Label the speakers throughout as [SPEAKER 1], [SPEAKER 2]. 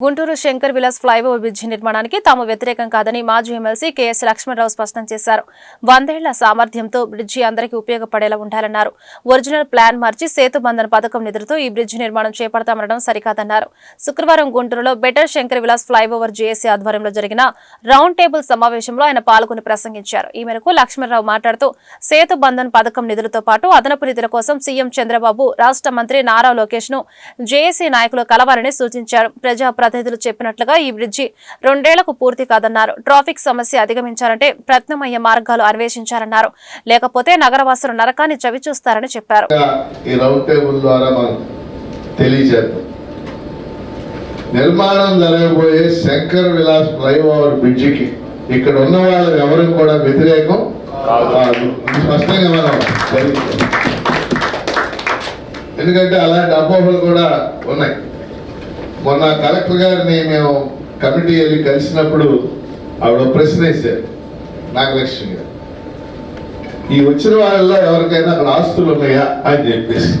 [SPEAKER 1] Guntur Shankar Vilas flyover bridge నిర్మాణానికి తాము వ్యతిరేకం కాదని మాజీ ఎమ్మెల్సీ కేఎస్ లక్ష్మణరావు స్పష్టం చేశారు. వందేళ్ళ సామర్థ్యంతో బ్రిడ్జి అందరికీ ఉపయోగపడేలా ఉండాలన్నారు. ఒరిజినల్ ప్లాన్ మార్చి సేతు బంధన పథకం నిధులతో ఈ బ్రిడ్జి నిర్మాణం చేపడతామనడం సరికాదన్నారు. శుక్రవారం గుంటూరులో better Shankar Vilas flyover JAC ఆధ్వర్యంలో జరిగిన రౌండ్ టేబుల్ సమావేశంలో ఆయన పాల్గొని ప్రసంగించారు. ఈ మేరకు లక్ష్మణరావు మాట్లాడుతూ సేతు బంధన్ పథకం నిధులతో పాటు అదనపు నిధుల కోసం సీఎం చంద్రబాబు రాష్ట్ర మంత్రి నారా లోకేష్ను జేఏసీ నాయకులు కలవాలని సూచించారు. ప్రజా ప్రతినిధులు చెప్పినట్లుగా ఈ బ్రిడ్జి రెండేళ్ళకు పూర్తి కాదన్నారు. ట్రాఫిక్ సమస్య అధిగమించాలంటే ప్రత్యామ్నాయ మార్గాలు అన్వేషించాలన్నారు. లేకపోతే నగరవాసులు నరకాన్ని చవిచూస్తారని చెప్పారు.
[SPEAKER 2] నిర్మాణం జరగబోయే శంకర్ విలాస్ ఫ్లైఓవర్ బ్రిడ్జికి ఇక్కడ ఉన్న వాళ్ళు ఎవరు కూడా వ్యతిరేకం కాదు. స్పష్టంగా మనం ఎందుకంటే అలాంటి అపోహలు కూడా ఉన్నాయి. మొన్న కలెక్టర్ గారిని మేము కమిటీ వెళ్ళి కలిసినప్పుడు ఆవిడ ప్రశ్న వేశారు. నాగలక్ష్మి గారు. ఈ వచ్చిన వాళ్ళలో ఎవరికైనా అక్కడ ఆస్తులు ఉన్నాయా అని చెప్పేసి.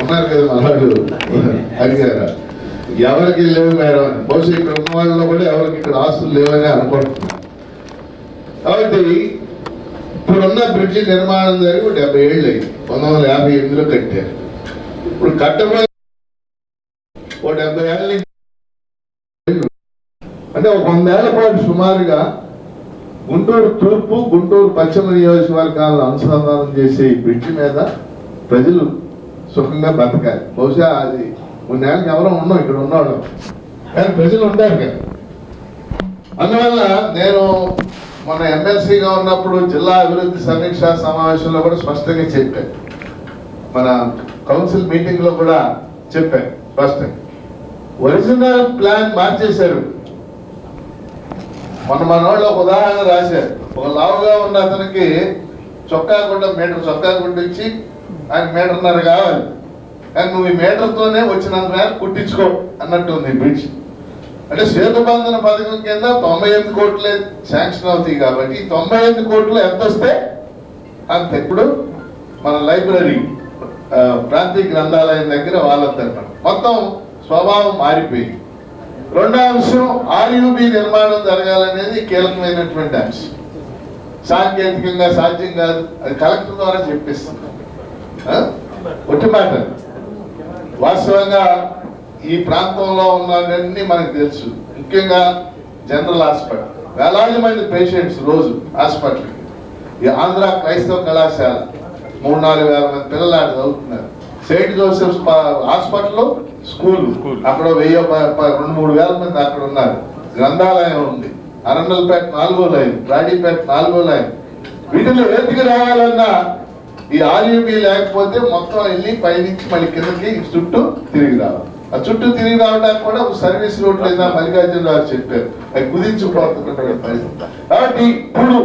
[SPEAKER 2] అన్నారు కదా మనవాడు అడిగారు. ఎవరికి లేవు మేడం అని. బహుశా ఇక్కడ ఉన్న వాళ్ళలో కూడా ఎవరికి ఇక్కడ ఆస్తులు లేవని అనుకుంటున్నాం కాబట్టి ఇప్పుడున్న బ్రిడ్జి నిర్మాణం జరిగి డెబ్బై ఏళ్ళు అయింది. పంతొమ్మిది వందల యాభై ఎనిమిదిలో కట్టారు. ఇప్పుడు కట్టబోయే ఓ డెబ్బై ఏళ్ళ నుంచి అంటే ఒక వందేళ్ళ పాటు సుమారుగా గుంటూరు తూర్పు గుంటూరు పశ్చిమ నియోజకవర్గాలను అనుసంధానం చేసే ఈ మీద ప్రజలు సుఖంగా బతకాలి బహుశా అది కొన్నేళ్ళకి ఎవరో ఉన్నాం ఇక్కడ ఉన్నవాళ్ళం. కానీ ప్రజలు ఉంటారు కదా. అందువల్ల నేను మన ఎమ్మెల్సీగా ఉన్నప్పుడు జిల్లా అభివృద్ధి సమీక్షా సమావేశంలో కూడా స్పష్టంగా చెప్పాను మన కౌన్సిల్ మీటింగ్లో కూడా చెప్పాను స్పష్టంగా. ఒరిజినల్ ప్లాన్ మార్చేశారు. మొన్న మన వాళ్ళు ఒక ఉదాహరణ రాశారు. ఒక లావుగా ఉన్న అతనికి చొక్కా గుడ్డ మీటర్ చొక్కా గుడ్డ ఇచ్చి ఆయన మీటర్న్నర కావాలి. కానీ నువ్వు ఈ మీటర్తోనే వచ్చినంత మేర కుట్టించుకో అన్నట్టు ఉంది బ్రిడ్జ్ అంటే సేతుబంధన పథకం కింద తొంభై ఎనిమిది కోట్లే శాంక్షన్ అవుతాయి కాబట్టి ఈ తొంభై ఎనిమిది కోట్లు ఎంత వస్తే అంత. ఇప్పుడు మన లైబ్రరీ ప్రాంతీయ గ్రంథాలయం దగ్గర వాళ్ళద్దన్నమాట. మొత్తం స్వభావం మారిపోయింది. రెండో అంశం ఆర్యుబి నిర్మాణం జరగాలనేది కీలకమైనటువంటి అంశం. సాంకేతికంగా సాధ్యం కాదు. అది కలెక్టర్ ద్వారా చెప్పిస్తుంది. ఒట్టి మాట. వాస్తవంగా ఈ ప్రాంతంలో ఉన్నవన్నీ మనకు తెలుసు. ముఖ్యంగా జనరల్ హాస్పిటల్. వేలాది మంది పేషెంట్స్ రోజు హాస్పిటల్కి. ఈ ఆంధ్ర క్రైస్తవ కళాశాల. మూడు నాలుగు వేల మంది పిల్లలు ఆడ చదువుతున్నారు. Saint Joseph's hospital school. అక్కడ వెయ్యి రెండు మూడు వేల మంది అక్కడ ఉన్నారు. గ్రంథాలయం ఉంది. అరండల్పేట నాలుగో లైన్ రాడీపేట నాలుగో లైన్. వీటిలో ఏదికి రావాలన్నా ఈ ఆర్యూబీ లేకపోతే మొత్తం వెళ్ళి పైనుంచి మళ్ళీ కిందకి చుట్టూ తిరిగి రావాలి. ఆ చుట్టూ తిరిగి రావడానికి కూడా సర్వీస్ రోడ్ లేదా మల్లికార్జున గారు చెప్పారు. కుదించుకోవాల్సినటువంటి పరిస్థితి కాబట్టి ఇప్పుడు